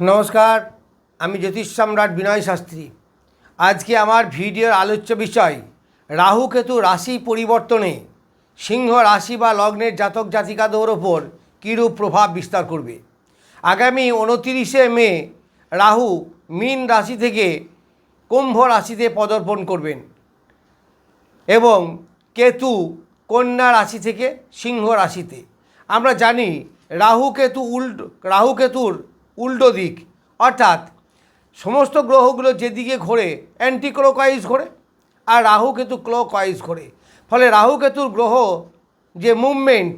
নমস্কার, আমি জ্যোতিষ সম্রাট বিনয় শাস্ত্রী। আজকে আমার ভিডিওর আলোচ্য বিষয়, রাহু কেতু রাশি পরিবর্তনে সিংহ রাশি বা লগ্নের জাতক জাতিকাদের ওপর কীরূপ প্রভাব বিস্তার করবে? আগামী উনতিরিশে মে রাহু মীন রাশি থেকে কুম্ভ রাশিতে পদার্পণ করবেন এবং কেতু কন্যা রাশি থেকে সিংহ রাশিতে। আমরা জানি রাহু কেতু উল্টো, রাহু কেতুর উল্টো দিক। অর্থাৎ সমস্ত গ্রহগুলো যেদিকে ঘোরে অ্যান্টি ক্লোকওয়াইজ ঘোরে আর রাহু কেতু ক্লোকওয়াইজ ঘোরে। ফলে রাহু কেতুর গ্রহ যে মুভমেন্ট,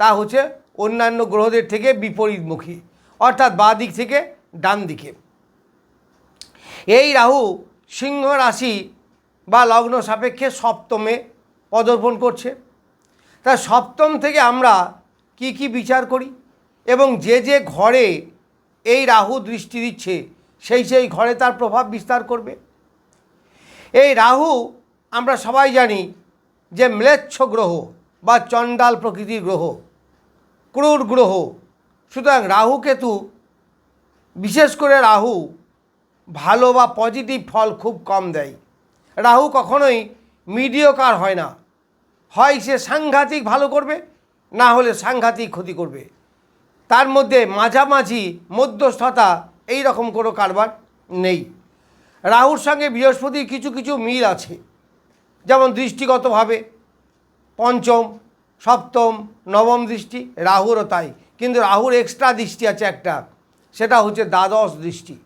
তা হচ্ছে অন্যান্য গ্রহদের থেকে বিপরীতমুখী। অর্থাৎ বাঁ দিক থেকে ডান দিকে। এই রাহু সিংহ রাশি বা লগ্ন সাপেক্ষে সপ্তমে পদার্পণ করছে। তা সপ্তম থেকে আমরা কি কি বিচার করি এবং যে যে ঘরে এই রাহু দৃষ্টি দিচ্ছে, সেই সেই ঘরে তার প্রভাব বিস্তার করবে। এই রাহু, আমরা সবাই জানি যে ম্লেচ্ছ গ্রহ বা চণ্ডাল প্রকৃতির গ্রহ, ক্রূর গ্রহ। সুতরাং রাহু কেতু, বিশেষ করে রাহু, ভালো বা পজিটিভ ফল খুব কম দেয়। রাহু কখনোই মিডিয়কার হয় না। হয় সে সাংঘাতিক ভালো করবে, না হলে সাংঘাতিক ক্ষতি করবে। তার মধ্যে মাঝামাঝি, মধ্যস্থতা এই রকম কোনো কারবার নেই। রাহুর সঙ্গে বৃহস্পতির কিছু কিছু মিল আছে। যেমন দৃষ্টিগতভাবে পঞ্চম, সপ্তম, নবম দৃষ্টি, রাহুরও তাই। কিন্তু রাহুর এক্সট্রা দৃষ্টি আছে একটা, সেটা হচ্ছে দ্বাদশ দৃষ্টি।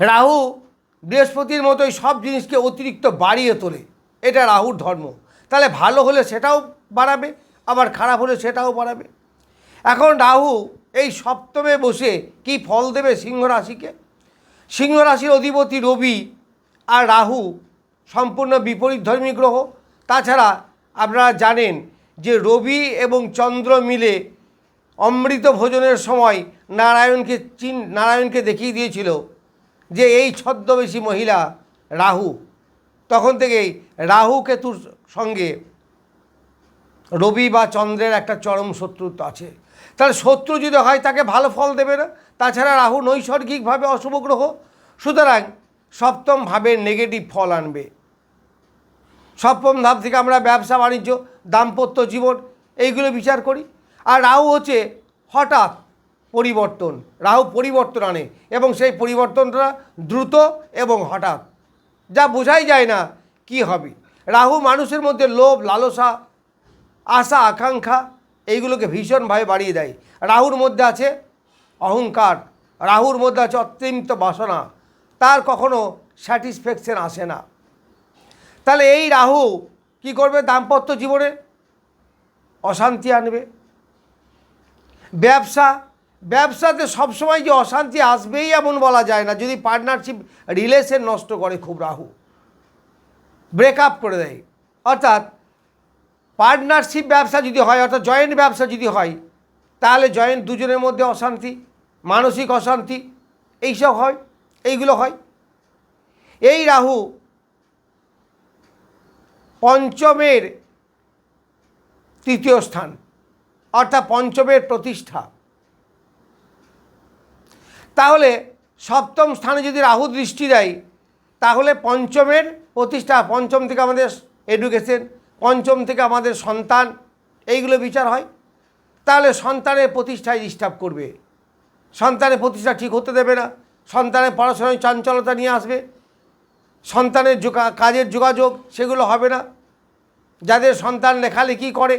রাহু বৃহস্পতির মতোই সব জিনিসকে অতিরিক্ত বাড়িয়ে তোলে। এটা রাহুর ধর্ম। তাহলে ভালো হলে সেটাও বাড়াবে, আবার খারাপ হলে সেটাও বাড়াবে। এখন রাহু এই সপ্তমে বসে কি ফল দেবে সিংহ রাশিকে? সিংহ রাশির অধিপতি রবি আর রাহু সম্পূর্ণ বিপরীত ধর্মী গ্রহ। তাছাড়া আপনারা জানেন যে রবি এবং চন্দ্র মিলে অমৃত ভোজনের সময় নারায়ণকে চিন, নারায়ণকে দেখিয়ে দিয়েছিল যে এই ছদ্মবেশী মহিলা রাহু। তখন থেকেই রাহু কেতুর সঙ্গে রবি বা চন্দ্রের একটা চরম শত্রুত্ব আছে। তাহলে শত্রু যদি হয় তাকে ভালো ফল দেবে না। তাছাড়া রাহু নৈসর্গিকভাবে অশুভ গ্রহ। সুতরাং সপ্তম ভাবের নেগেটিভ ফল আনবে। সপ্তম ধাপ থেকে আমরা ব্যবসা, বাণিজ্য, দাম্পত্য জীবন এইগুলো বিচার করি। আর রাহু হচ্ছে হঠাৎ পরিবর্তন। রাহু পরিবর্তন আনে এবং সেই পরিবর্তনটা দ্রুত এবং হঠাৎ। যা বোঝাই যায় না কি হবে। রাহু মানুষের মধ্যে লোভ, লালসা, আশা, আকাঙ্ক্ষা এইগুলোকে ভীষণভাবে বাড়িয়ে দেয়। রাহুর মধ্যে আছে অহংকার, রাহুর মধ্যে আছে অত্যন্ত বাসনা, তার কখনো স্যাটিসফ্যাকশন আসে না। তাহলে এই রাহু কি করবে? দাম্পত্য জীবনে অশান্তি আনবে। ব্যবসা, ব্যবসাতে সবসময় যে অশান্তি আসবেই এমন বলা যায় না, যদি পার্টনারশিপ রিলেশন নষ্ট করে খুব রাহু। ব্রেকআপ করে দেয়। অর্থাৎ পার্টনারশিপ ব্যবসা যদি হয়, অর্থাৎ জয়েন্ট ব্যবসা যদি হয়, তাহলে জয়েন্ট দুজনের মধ্যে অশান্তি, মানসিক অশান্তি, এইসব হয়, এইগুলো হয়। এই রাহু পঞ্চমের তৃতীয় স্থান, অর্থাৎ পঞ্চমের প্রতিষ্ঠা। তাহলে সপ্তম স্থানে যদি রাহু দৃষ্টি দেয়, তাহলে পঞ্চমের প্রতিষ্ঠা, পঞ্চম থেকে আমাদের এডুকেশন পঞ্চম থেকে আমাদের সন্তান, এইগুলো বিচার হয়। তাহলে সন্তানের প্রতিষ্ঠায় ডিস্টার্ব করবে। সন্তানের প্রতিষ্ঠা ঠিক হতে দেবে না। সন্তানের পড়াশোনায় চাঞ্চলতা নিয়ে আসবে। সন্তানের কাজের যোগাযোগ, সেগুলো হবে না। যাদের সন্তান লেখালেখি করে,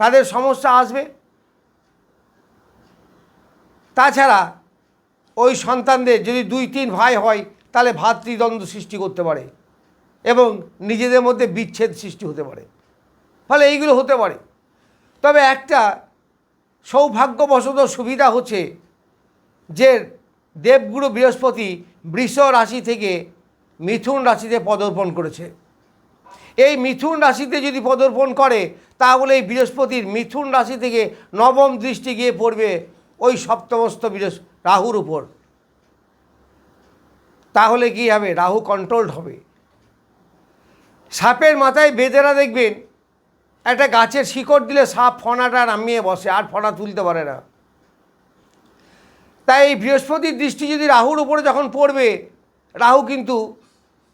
তাদের সমস্যা আসবে। তাছাড়া ওই সন্তানদের যদি দুই তিন ভাই হয়, তাহলে ভাতৃদ্বন্দ্ব সৃষ্টি করতে পারে। এবং নিজেদের মধ্যে বিচ্ছেদ সৃষ্টি হতে পারে। ফলে এইগুলো হতে পারে। তবে একটা সৌভাগ্যবশত সুবিধা হচ্ছে যে দেবগুরু বৃহস্পতি বৃষ রাশি থেকে মিথুন রাশিতে পদর্পণ করেছে। এই মিথুন রাশিতে যদি পদর্পণ করে, তাহলে এই বৃহস্পতির মিথুন রাশি থেকে নবম দৃষ্টি গিয়ে পড়বে ওই সপ্তমস্ত বৃহস্প, রাহুর উপর। তাহলে কি হবে? রাহু কন্ট্রোলড হবে। সাপের মাথায় বেদেরা দেখবেন, একটা গাছের শিকড় দিলে সাপ ফনাটা নামিয়ে বসে, আর ফনা তুলতে পারে না। তাই এই বৃহস্পতির দৃষ্টি যদি রাহুর উপরে যখন পড়বে, রাহু কিন্তু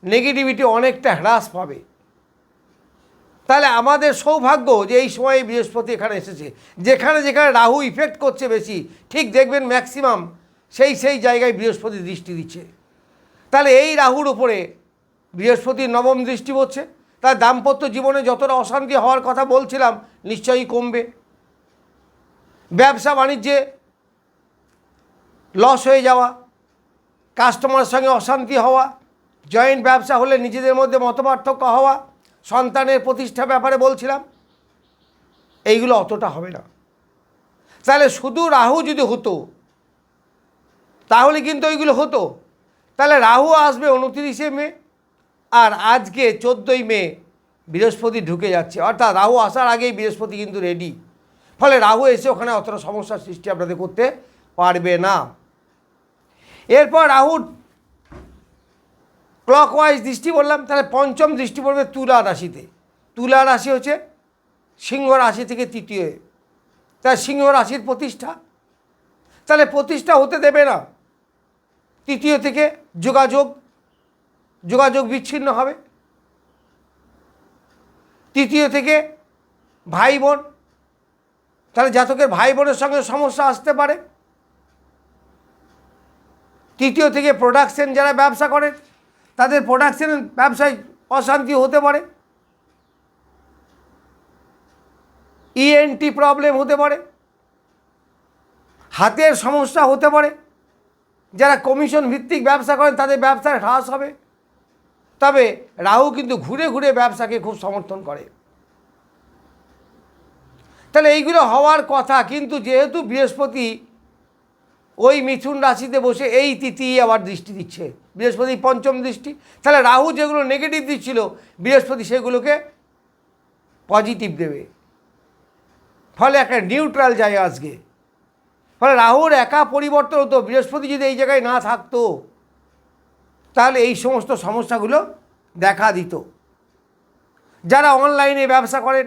নেগেটিভিটি অনেকটা হ্রাস পাবে। তাহলে আমাদের সৌভাগ্য যে এই সময়ে বৃহস্পতি এখানে এসেছে, যেখানে যেখানে রাহু ইফেক্ট করছে বেশি, ঠিক দেখবেন ম্যাক্সিমাম সেই সেই জায়গায় বৃহস্পতি দৃষ্টি দিচ্ছে। তাহলে এই রাহুর উপরে বৃহস্পতির নবম দৃষ্টি পড়ছে। তাই দাম্পত্য জীবনে যতটা অশান্তি হওয়ার কথা বলছিলাম, নিশ্চয়ই কমবে। ব্যবসা বাণিজ্যে লস হয়ে যাওয়া কাস্টমারের সঙ্গে অশান্তি হওয়া জয়েন্ট ব্যবসা হলে নিজেদের মধ্যে মতপার্থক্য হওয়া, সন্তানের প্রতিষ্ঠা ব্যাপারে বলছিলাম, এইগুলো অতটা হবে না। তাহলে শুধু রাহু যদি হতো, তাহলে কিন্তু ওইগুলো হতো। তাহলে রাহু আসবে উনতিরিশে মে আর আজকে চোদ্দোই মে বৃহস্পতি ঢুকে যাচ্ছে। অর্থাৎ রাহু আসার আগেই বৃহস্পতি কিন্তু রেডি ফলে রাহু এসে ওখানে অতটা সমস্যার সৃষ্টি আপনাদের করতে পারবে না। এরপর রাহুর ক্লকওয়াইজ দৃষ্টি বললাম, তাহলে পঞ্চম দৃষ্টি পড়বে তুলা রাশিতে। তুলা রাশি হচ্ছে সিংহ রাশি থেকে তৃতীয়। তাই সিংহ রাশির প্রতিষ্ঠা। তাহলে প্রতিষ্ঠা হতে দেবে না। তৃতীয় থেকে যোগাযোগ যোগাযোগ বিচ্ছিন্ন হবে। তৃতীয় থেকে ভাই বোন, তাহলে জাতকের ভাই বোনের সঙ্গে সমস্যা আসতে পারে। তৃতীয় থেকে প্রোডাকশন যারা ব্যবসা করেন তাদের প্রোডাকশন ব্যবসায় অশান্তি হতে পারে। ইএনটি প্রবলেম হতে পারে। হাতের সমস্যা হতে পারে। যারা কমিশন ভিত্তিক ব্যবসা করেন, তাদের ব্যবসার হ্রাস হবে। তবে রাহু কিন্তু ঘুরে ঘুরে ব্যবসাকে খুব সমর্থন করে। তাহলে এইগুলো হওয়ার কথা, কিন্তু যেহেতু বৃহস্পতি ওই মিথুন রাশিতে বসে এই তিথি আবার দৃষ্টি দিচ্ছে, বৃহস্পতি পঞ্চম দৃষ্টি। তাহলে রাহু যেগুলো নেগেটিভ দিচ্ছিল, বৃহস্পতি সেগুলোকে পজিটিভ দেবে। ফলে একটা নিউট্রাল জায়গা আজকে। ফলে রাহুর একা পরিবর্তন হতো, বৃহস্পতি যদি এই জায়গায় না থাকতো তাহলে এই সমস্ত সমস্যাগুলো দেখা দিত। যারা অনলাইনে ব্যবসা করেন,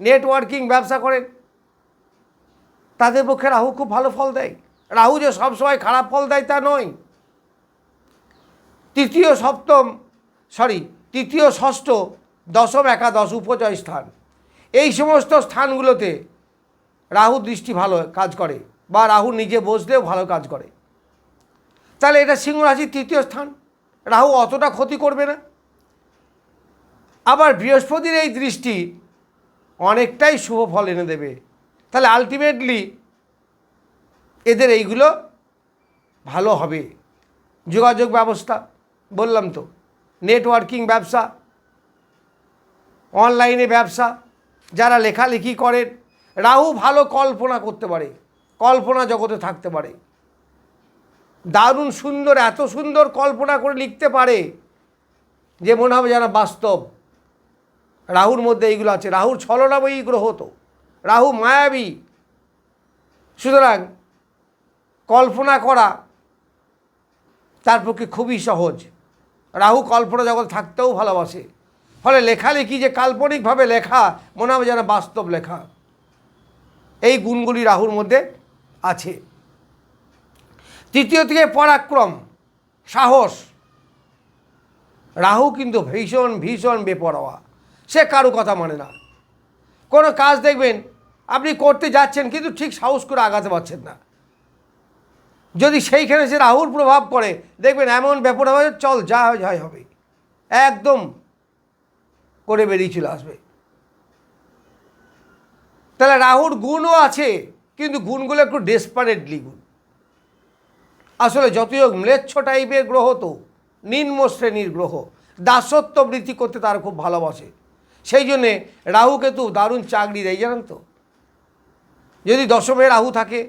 নেটওয়ার্কিং ব্যবসা করেন, তাদের পক্ষে রাহু খুব ভালো ফল দেয়। রাহু যে সবসময় খারাপ ফল দেয় তা নয়। তৃতীয়, সপ্তম সরি তৃতীয়, ষষ্ঠ, দশম, একাদশ, উপজয় স্থান। এই সমস্ত স্থানগুলোতে রাহু দৃষ্টি ভালো কাজ করে বা রাহু নিজে বসলেও ভালো কাজ করে। তাহলে এটা সিংহ রাশির তৃতীয় স্থান। রাহু অতটা ক্ষতি করবে না। আবার বৃহস্পতির এই দৃষ্টি অনেকটাই শুভ ফল এনে দেবে। তাহলে আলটিমেটলি এদের এইগুলো ভালো হবে। যোগাযোগ ব্যবস্থা, বললাম তো নেটওয়ার্কিং ব্যবসা অনলাইনে ব্যবসা, যারা লেখালেখি করেন, রাহু ভালো কল্পনা করতে পারে। কল্পনা জগতে থাকতে পারে। দারুণ সুন্দর, এত সুন্দর কল্পনা করে লিখতে পারে যে মনে হবে যেন বাস্তব। রাহুর মধ্যে এইগুলো আছে। রাহুর ছলনাময়ী গ্রহ তো। রাহু মায়াবী। সুতরাং কল্পনা করা তার পক্ষে খুবই সহজ। রাহু কল্পনা জগৎ থাকতেও ভালোবাসে। ফলে লেখালেখি যে কাল্পনিকভাবে লেখা, মনে হবে যেন বাস্তব লেখা। এই গুণগুলি রাহুর মধ্যে আছে। তৃতীয় থেকে পরাক্রম, সাহস। রাহু কিন্তু ভীষণ ভীষণ বেপরোয়া। সে কারও কথা মানে না। কোনো কাজ দেখবেন, আপনি করতে যাচ্ছেন কিন্তু ঠিক সাহস করে আগাতে পারছেন না। যদি সেইখানে সে রাহুর প্রভাব পড়ে, দেখবেন এমন ব্যাপার হবে চল যা হয় যাই হবে। একদম করে বেরিয়ে চলে আসবে। তাহলে রাহুর গুণও আছে, কিন্তু গুণগুলো একটু ডেসপারেটলি গুণ। আসলে যতই হোক, ম্লেচ্ছ টাইপের গ্রহ তো, নিম্ন শ্রেণির গ্রহ। দাসত্ব বৃত্তি করতে তার খুব ভালোবাসে। সেই জন্যে রাহু কেতু দারুণ চাকরি দেয়, জানেন তো? যদি দশমে রাহু থাকে,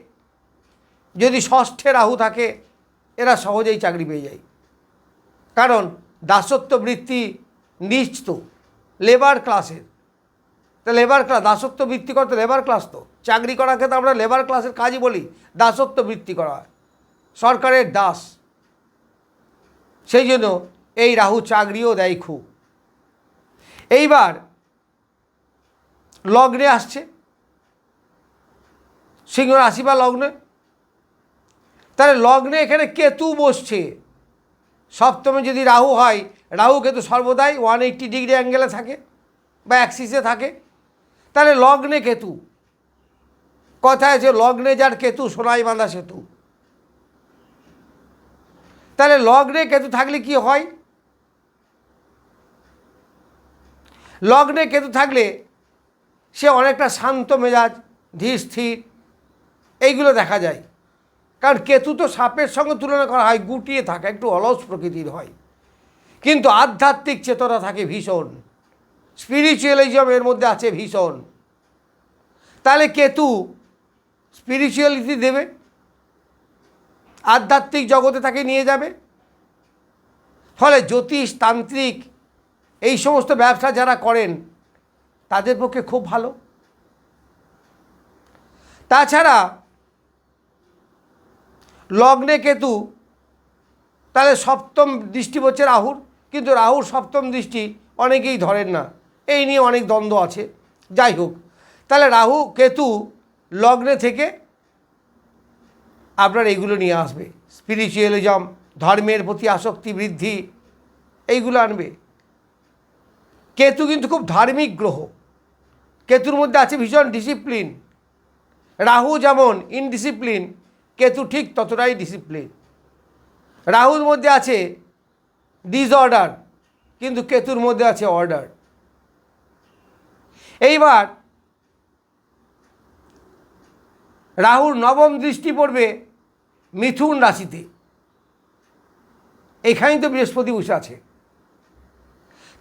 যদি ষষ্ঠে রাহু থাকে, এরা সহজেই চাকরি পেয়ে যায়। কারণ দাসত্ব বৃত্তি নিচ তো লেবার ক্লাসের তা লেবার ক্লাস দাসত্ব বৃত্তি করতে লেবার ক্লাস তো। চাকরি করাকে তো আমরা লেবার ক্লাসের কাজই বলি, দাসত্ব বৃত্তি করা হয়। সরকারের দাস। সেই জন্য এই রাহু চাকরিও দেয় খুব। এইবার লগ্নে আসছে। সিংহ রাশি বা লগ্নে। তাহলে লগ্নে এখানে কেতু বসছে। সপ্তমে যদি রাহু হয়, রাহু কেতু সর্বদাই ওয়ান এইট্টি ডিগ্রি অ্যাঙ্গেলে থাকে বা অ্যাক্সিসে থাকে। তাহলে লগ্নে কেতু। কথা আছে, লগ্নে যার কেতু, সোনাই বাঁধা সেতু। তাহলে লগ্নে কেতু থাকলে কি হয়? লগ্নে কেতু থাকলে সে অনেকটা শান্ত মেজাজ, ধীর স্থির, এইগুলো দেখা যায়। কারণ কেতু তো সাপের সঙ্গে তুলনা করা হয়, গুটিয়ে থাকে, একটু অলস প্রকৃতির হয়। কিন্তু আধ্যাত্মিক চেতনা থাকে ভীষণ। স্পিরিচুয়ালিজম এর মধ্যে আছে ভীষণ। তাহলে কেতু স্পিরিচুয়ালিটি দেবে? আধ্যাত্মিক জগতে তাকে নিয়ে যাবে। ফলে জ্যোতিষ, তান্ত্রিক, এই সমস্ত ব্যবসা যারা করেন, তাদের পক্ষে খুব ভালো। তাছাড়া লগ্নে কেতু, তাহলে সপ্তম দৃষ্টি হচ্ছে রাহুর। কিন্তু রাহুর সপ্তম দৃষ্টি অনেকেই ধরেন না। এই নিয়ে অনেক দ্বন্দ্ব আছে। যাই হোক, তাহলে রাহু, কেতু লগ্নে থেকে আপনার এইগুলো নিয়ে আসবে। স্পিরিচুয়ালিজম ধর্মের প্রতি আসক্তি বৃদ্ধি, এইগুলো আনবে। কেতু কিন্তু খুব ধার্মিক গ্রহ। কেতুর মধ্যে আছে ভীষণ ডিসিপ্লিন রাহু যেমন ইনডিসিপ্লিন কেতু ঠিক ততটাই ডিসিপ্লিন রাহুর মধ্যে আছে ডিসঅর্ডার কিন্তু কেতুর মধ্যে আছে অর্ডার এইবার রাহুর নবম দৃষ্টি পড়বে মিথুন রাশিতে। এখানেই তো বৃহস্পতি বসে আছে।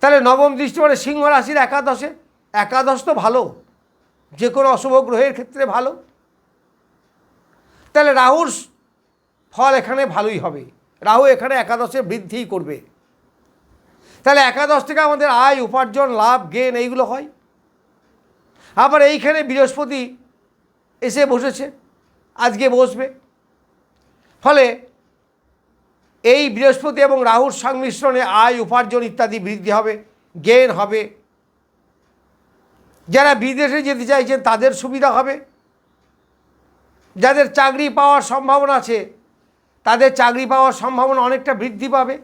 তাহলে নবম দৃষ্টি মানে সিংহ রাশির একাদশে। একাদশ তো ভালো। যে কোনো অশুভ গ্রহের ক্ষেত্রে ভালো। তাহলে রাহুর ফল এখানে ভালোই হবে। রাহু এখানে একাদশে বৃদ্ধি করবে। তাহলে একাদশ থেকে আমাদের আয়, উপার্জন, লাভ গেন এইগুলো হয়। আবার এইখানে বৃহস্পতি এসে বসেছে। আজকে বসবে। ফলে এই বৃহস্পতি এবং রাহুর সংমিশ্রণে আয়, উপার্জন ইত্যাদি বৃদ্ধি হবে গেন হবে। যারা বিদেশে যেতে চাইছেন, তাদের সুবিধা হবে। যাদের চাকরি পাওয়ার সম্ভাবনা আছে, তাদের চাকরি পাওয়ার সম্ভাবনা অনেকটা বৃদ্ধি পাবে।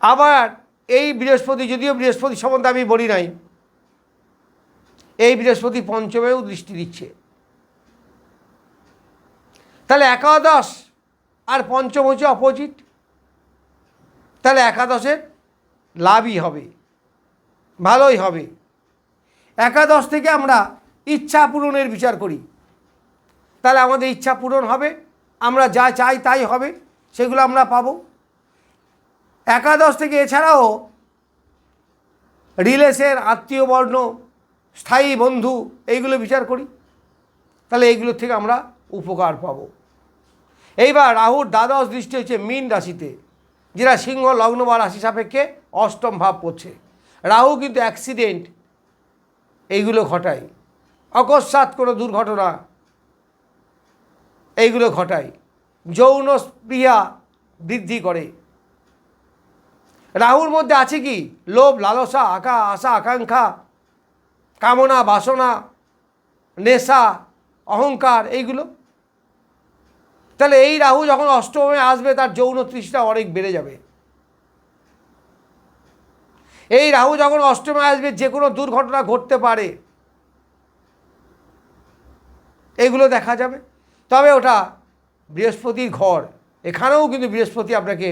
আবার এই বৃহস্পতি, যদিও বৃহস্পতি সম্বন্ধে আমি বলি নাই, এই বৃহস্পতি পঞ্চমেও দৃষ্টি দিচ্ছে। তাহলে একাদশ আর পঞ্চম হচ্ছে অপোজিট, তাহলে একাদশের লাভই হবে, ভালোই হবে। একাদশ থেকে আমরা ইচ্ছা পূরণের বিচার করি। তাহলে আমাদের ইচ্ছা পূরণ হবে, আমরা যা চাই তাই হবে, সেগুলো আমরা পাবো। একাদশ থেকে এছাড়াও রিলেশন আত্মীয় বর্ণ স্থায়ী বন্ধু, এইগুলো বিচার করি। তাহলে এইগুলোর থেকে আমরা উপকার পাবো। এইবার রাহুর দ্বাদশ দৃষ্টি হচ্ছে মীন রাশিতে, যেটা সিংহ লগ্ন বা রাশি সাপেক্ষে অষ্টম ভাব পড়ছে রাহু কিন্তু অ্যাক্সিডেন্ট এইগুলো ঘটায়। অকস্মাৎ কোনো দুর্ঘটনা, এইগুলো ঘটায়। যৌন স্পৃহা বৃদ্ধি করে। রাহুর মধ্যে আছে কি? লোভ, লালসা, আকা, আশা, আকাঙ্ক্ষা, কামনা, বাসনা, নেশা, অহংকার, এইগুলো তাহলে এই রাহু যখন অষ্টমে আসবে, তার যৌন তৃষ্ণা অনেক বেড়ে যাবে। এই রাহু যখন অষ্টমে আসবে, যে কোনো দুর্ঘটনা ঘটতে পারে। এগুলো দেখা যাবে। তবে ওটা বৃহস্পতির ঘর। এখানেও কিন্তু বৃহস্পতি আপনাকে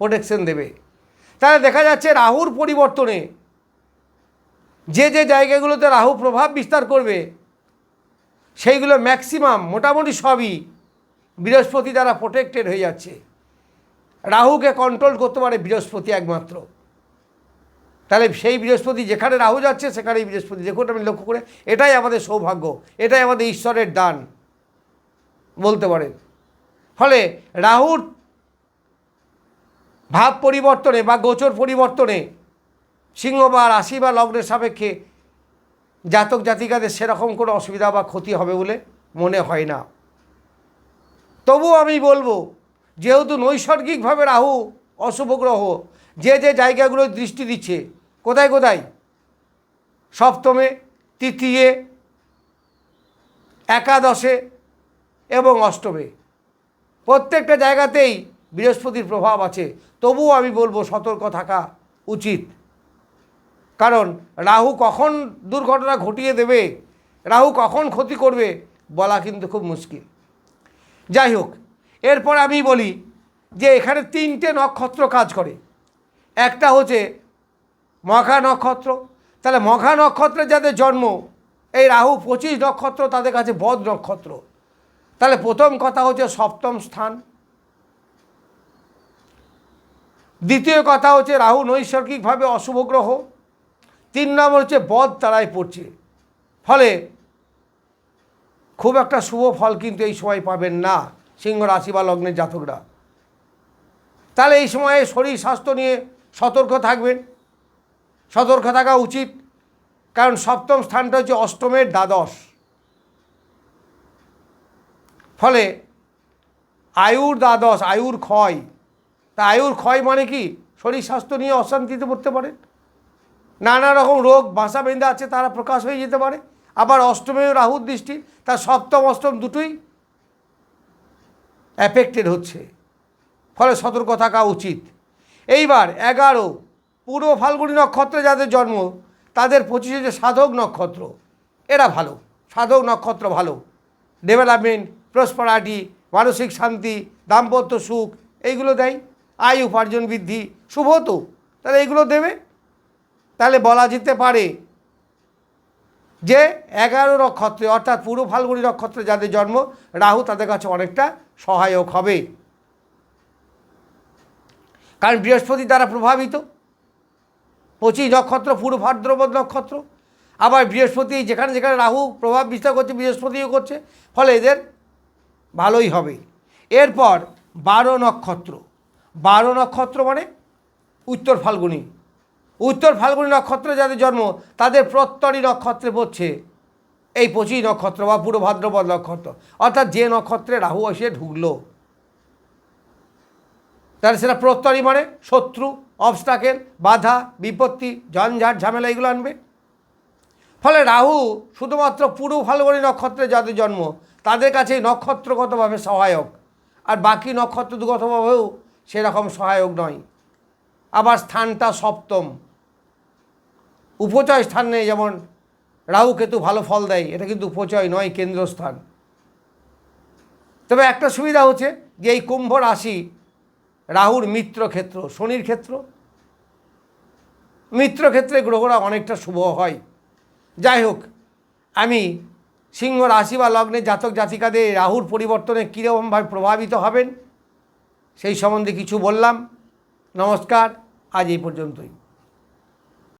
প্রোটেকশন দেবে। তাহলে দেখা যাচ্ছে রাহুর পরিবর্তনে যে যে জায়গাগুলোতে রাহু প্রভাব বিস্তার করবে, সেইগুলো ম্যাক্সিমাম মোটামুটি সবই বৃহস্পতি দ্বারা প্রোটেক্টেড হয়ে যাচ্ছে। রাহুকে কন্ট্রোল করতে পারে বৃহস্পতি একমাত্র। তাহলে সেই বৃহস্পতি যেখানে রাহু যাচ্ছে, সেখানেই বৃহস্পতি। দেখুন আমি লক্ষ্য করে, এটাই আমাদের সৌভাগ্য, এটাই আমাদের ঈশ্বরের দান বলতে পারেন ফলে রাহুর ভাব পরিবর্তনে বা গোচর পরিবর্তনে সিংহ বা রাশি বা লগ্নের সাপেক্ষে জাতক জাতিকাদের সেরকম কোনো অসুবিধা বা ক্ষতি হবে বলে মনে হয় না। তবু আমি বলব, যেহেতু নৈসর্গিকভাবে রাহু অশুভ গ্রহ, যে যে জায়গাগুলো দৃষ্টি দিচ্ছে, কোথায় কোথায়? সপ্তমে, তৃতীয়ে, একাদশে এবং অষ্টমে। প্রত্যেকটা জায়গাতেই বৃহস্পতির প্রভাব আছে, তবুও আমি বলব সতর্ক থাকা উচিত। কারণ রাহু কখন দুর্ঘটনা ঘটিয়ে দেবে, রাহু কখন ক্ষতি করবে, বলা কিন্তু খুব মুশকিল। যাই হোক, এরপর আমি বলি যে এখানে তিনটে নক্ষত্র কাজ করে। একটা হচ্ছে মঘা নক্ষত্র। তাহলে মঘা নক্ষত্রে যাদের জন্ম, এই রাহু পঁচিশ নক্ষত্র, তাদের কাছে বদ নক্ষত্র। তাহলে প্রথম কথা হচ্ছে সপ্তম স্থান। দ্বিতীয় কথা হচ্ছে রাহু নৈসর্গিকভাবে অশুভ গ্রহ। তিন নম্বর হচ্ছে বধ তারায় পড়ছে। ফলে খুব একটা শুভ ফল কিন্তু এই সময় পাবেন না সিংহ রাশি বা লগ্নের জাতকরা। তাহলে এই সময়ে শরীর স্বাস্থ্য নিয়ে সতর্ক থাকবেন। সতর্ক থাকা উচিত। কারণ সপ্তম স্থানটা হচ্ছে অষ্টমের দ্বাদশ। ফলে আয়ুর দ্বাদশ, আয়ুর ক্ষয়। তা আয়ুর ক্ষয় মানে কি? শরীর স্বাস্থ্য নিয়ে অশান্তিতে পড়তে পারেন। নানা রকম রোগ, বাসা বেঁধে আছে, তারা প্রকাশ হয়ে যেতে পারে। আবার অষ্টমেও রাহুর দৃষ্টি, তার সপ্তম, অষ্টম দুটোই অ্যাফেক্টেড হচ্ছে। ফলে সতর্ক থাকা উচিত। এইবার এগারো, পূর্ব ফাল্গুনী নক্ষত্রে যাদের জন্ম, তাদের পঁচিশে যে সাধক নক্ষত্র, এরা ভালো। সাধক নক্ষত্র ভালো। ডেভেলপমেন্ট প্রসপারাটি মানসিক শান্তি, দাম্পত্য সুখ, এইগুলো দেয়। আয় উপার্জন বৃদ্ধি, শুভ তো। তাহলে এইগুলো দেবে। তাহলে বলা যেতে পারে যে এগারো নক্ষত্রে, অর্থাৎ পূর্ব ফাল্গুনী নক্ষত্রে যাদের জন্ম, রাহু তাদের কাছে অনেকটা সহায়ক হবে। কারণ বৃহস্পতি দ্বারা প্রভাবিত। পঁচিশ নক্ষত্র, পূর্ব ভাদ্রপদ নক্ষত্র। আবার বৃহস্পতি যেখানে যেখানে রাহু প্রভাব বিস্তার করছে, বৃহস্পতিও করছে, ফলে এদের ভালোই হবে। এরপর বারো নক্ষত্র। বারো নক্ষত্র মানে উত্তর ফাল্গুনী। উত্তর ফাল্গুনী নক্ষত্রে যাদের জন্ম, তাদের প্রত্যরী নক্ষত্রে পড়ছে। এই পঁচিশ নক্ষত্র বা পুরো ভাদ্রপদ নক্ষত্র। অর্থাৎ যে নক্ষত্রে রাহু এসে ঢুকলো, তাহলে সেটা প্রত্যরী মানে শত্রু অবস্টাকেল বাধা, বিপত্তি, ঝঞ্ঝাট, ঝামেলা এগুলো আনবে। ফলে রাহু শুধুমাত্র পুরো ফাল্গুনী নক্ষত্রে যাদের জন্ম, তাদের কাছে নক্ষত্রগতভাবে সহায়ক। আর বাকি নক্ষত্রগতভাবেও সেরকম সহায়ক নয়। আবার স্থানটা সপ্তম। উপচয় স্থান নেই, যেমন রাহু কেতু ভালো ফল দেয়, এটা কিন্তু উপচয় নয়, কেন্দ্রস্থান। তবে একটা সুবিধা হচ্ছে যে এই কুম্ভ রাশি রাহুর মিত্র ক্ষেত্র, শনির ক্ষেত্র। মিত্র ক্ষেত্রে গ্রহরা অনেকটা শুভ হয়। যাই হোক, আমি সিংহ রাশি বা লগ্নে জাতক জাতিকাদের রাহুর পরিবর্তনে কীরকমভাবে প্রভাবিত হবেন, সেই সম্বন্ধে কিছু বললাম। নমস্কার, আজ এই পর্যন্তই।